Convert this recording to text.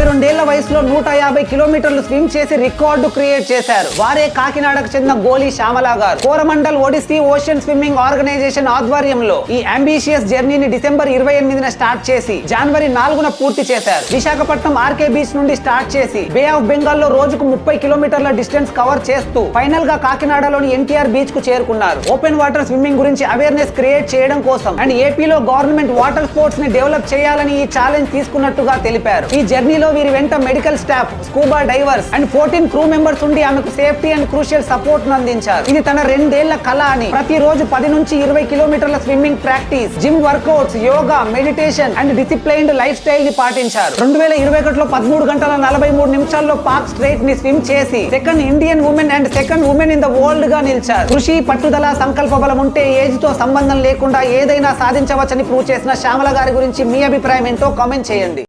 ముప్పై రెండేళ్ళ వయసులో నూట యాభై కిలోమీటర్లు స్విమ్ చేసి రికార్డు క్రియేట్ చేశారు. వారే కాకినాడకు చెందిన Goli Shyamala garu. Coromandel odyssey ocean swimming organisation ఆధ్వర్యంలో ఈ అంబిషియస్ జర్నీని డిసెంబర్ ఇరవై ఎనిమిదిన స్టార్ట్ చేసి జనవరి నాలుగున పూర్తి చేశారు. విశాఖపట్నం ఆర్కే బీచ్ నుండి స్టార్ట్ చేసి బే ఆఫ్ బెంగాల్లో రోజుకు ముప్పై కిలోమీటర్ల డిస్టెన్స్ కవర్ చేస్తూ ఫైనల్గా కాకినాడలోని ఎన్టీఆర్ బీచ్కు చేరుకున్నారు. ఓపెన్ వాటర్ స్విమ్మింగ్ గురించి అవేర్నెస్ క్రియేట్ చేయడం కోసం అండ్ ఏపీలో గవర్నమెంట్ వాటర్ స్పోర్ట్స్ని డెవలప్ చేయాలని ఈ ఛాలెంజ్ తీసుకున్నట్టుగా తెలిపారు. ఈ జర్నీలో వీరి వెంట medical staff scuba divers and fourteen crew members ఉండి ఆమెకు సేఫ్టీ అండ్ క్రూషియల్ సపోర్ట్ అందించారు. ఇది తన రెండేళ్ళ కళ అని ప్రతిరోజు పది నుంచి ఇరవై కిలోమీటర్ల swimming practice gym workouts yoga meditation and disciplined life స్టైల్ని పాటించారు. రెండు వేల ఇరవై ఒకటిలో పదమూడు గంటల నలభై మూడు నిమిషాల్లో పాక్ స్ట్రైట్ని స్విమ్ చేసి second Indian woman and second woman in the వరల్డ్గా నిలిచారు. కృషి పట్టుదల సంకల్ప బలం ఉంటే ఏజ్తో సంబంధం లేకుండా ఏదైనా సాధించవచ్చని ప్రూవ్ చేసిన శ్యామల గారి గురించి మీ అభిప్రాయం ఏంటో కామెంట్ చేయండి.